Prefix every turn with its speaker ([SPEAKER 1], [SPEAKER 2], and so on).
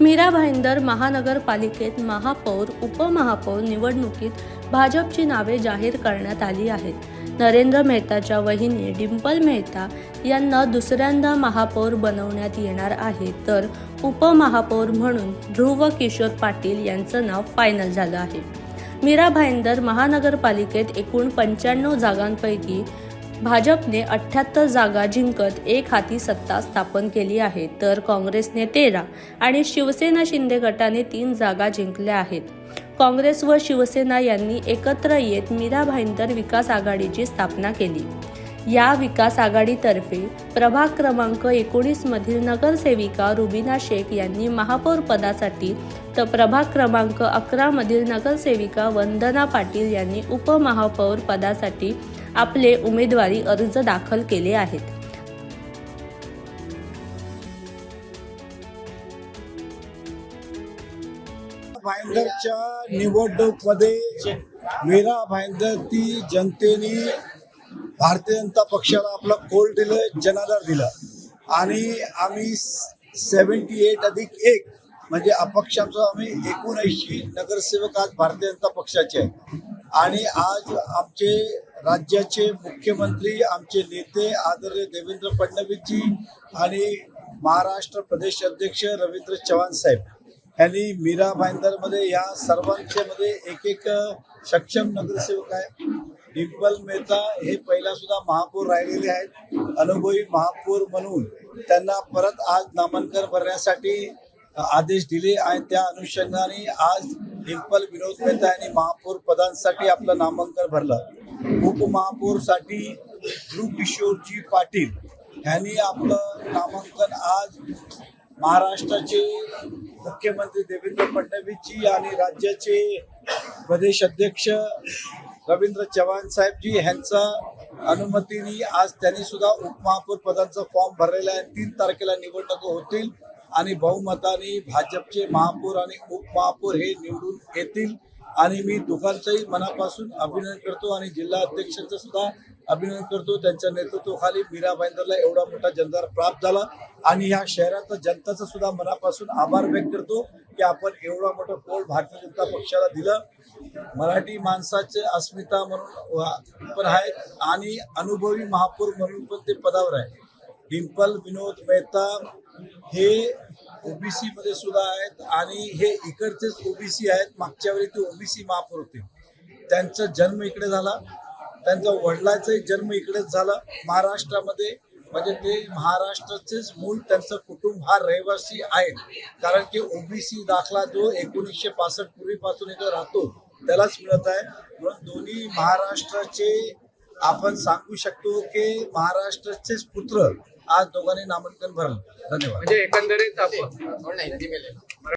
[SPEAKER 1] मीरा भाईंदर महानगरपालिकेत महापौर उपमहापौर निवडणुकीत भाजपची नावे जाहीर करण्यात आली आहेत. नरेंद्र मेहताच्या वहिनी डिंपल मेहता यांना दुसऱ्यांदा महापौर बनवण्यात येणार आहे. तर उपमहापौर म्हणून ध्रुव किशोर पाटील यांचं नाव फायनल झालं आहे. मीरा भाईंदर महानगरपालिकेत एकूण पंच्याण्णव जागांपैकी भाजपने अठ्ठ्याहत्तर जागा जिंकत एक हाती सत्ता स्थापन केली आहे. तर काँग्रेसने तेरा आणि शिवसेना शिंदे गटाने तीन जागा जिंकल्या आहेत. काँग्रेस व शिवसेना यांनी एकत्र येत मीरा भाईंदर विकास आघाडीची स्थापना केली. या विकास आघाडीतर्फे प्रभाग क्रमांक एकोणीस मधील नगरसेविका रुबिना शेख यांनी महापौर पदासाठी तर प्रभाग क्रमांक अकरा मधील नगरसेविका वंदना पाटील यांनी उपमहापौर पदासाठी आपले उमेदवारी अर्ज दाखल केले आहेत.
[SPEAKER 2] भाईंदरच्या निवडणूकमध्ये मीरा भाईंदर ती जनतेने भारतीय जनता पक्षाला आपला कोल दिलं जनाधार दिला. आणि आम्ही सेव्हन्टी एट अधिक एक म्हणजे अपक्षांचं आम्ही एकोणऐंशी नगरसेवक आज भारतीय जनता पक्षाचे आहेत. आणि आज आमचे राज्याचे मुख्यमंत्री आमचे नेते आदरणीय देवेंद्र फडणवीसजी आणि महाराष्ट्र प्रदेश अध्यक्ष रवींद्र चव्हाण साहेब यांनी मीरा भाईंदरमध्ये या सर्वांच्या मध्ये एक एक सक्षम नगरसेवक आहे डिंपल मेहता हे पहिला सुद्धा महापौर राहिलेले आहेत. अनुभवी महापौर म्हणून त्यांना परत आज नामांकन भरण्यासाठी आदेश दिले आणि त्या अनुषंगाने आज डिंपल विनोद मेहता यांनी महापौर पदांसाठी आपलं नामांकन भरलं. उपमहापौरसाठी ध्रुव किशोरजी पाटील यांनी आपलं नामांकन आज महाराष्ट्राचे मुख्यमंत्री देवेंद्र फडणवीसजी आणि राज्याचे प्रदेश अध्यक्ष रवींद्र चव्हाण साहेबजी ह्यांचा अनुमतीने आज त्यांनी सुद्धा उपमहापौर पदांचा फॉर्म भरलेला आहे. तीन तारखेला निवडणुका होतील आणि बहुमताने भाजपचे महापौर आणि उपमहापौर हे निवडून येतील. आणि मी दोघांचंही मनापासून अभिनंदन करतो आणि जिल्हा अध्यक्षांचं सुद्धा अभिनंदन करतो. त्यांच्या नेतृत्वाखाली मीरा भाईंदरला एवढा मोठा जनदार प्राप्त झाला आणि ह्या शहराचा जनताचा सुद्धा मनापासून आभार व्यक्त करतो की आपण एवढा मोठा कोल भारतीय जनता पक्षाला दिलं. मराठी माणसाचे अस्मिता म्हणून पण आहेत आणि अनुभवी महापौर म्हणून पण ते पदावर आहे डिंपल विनोद मेहता हे ओबीसी मध्ये सुद्धा आहेत आणि हे इकडचेच ओबीसी आहेत. मागच्या वेळी ते ओबीसी महापौर होते. त्यांचा जन्म इकडे झाला. त्यांचा वडिलाचाही जन्म इकडेच झाला. महाराष्ट्रामध्ये म्हणजे ते महाराष्ट्राचेच मूल त्यांचं कुटुंब हा रहिवासी आहे कारण की ओबीसी दाखला जो एकोणीसशे पासष्ट पूर्वीपासून इकडे राहतो त्यालाच मिळत आहे. म्हणून दोन्ही महाराष्ट्राचे आपण सांगू शकतो की महाराष्ट्राचेच पुत्र आज दोघांनी नामांकन भरलं. धन्यवाद.
[SPEAKER 3] म्हणजे एकंदरीत आपण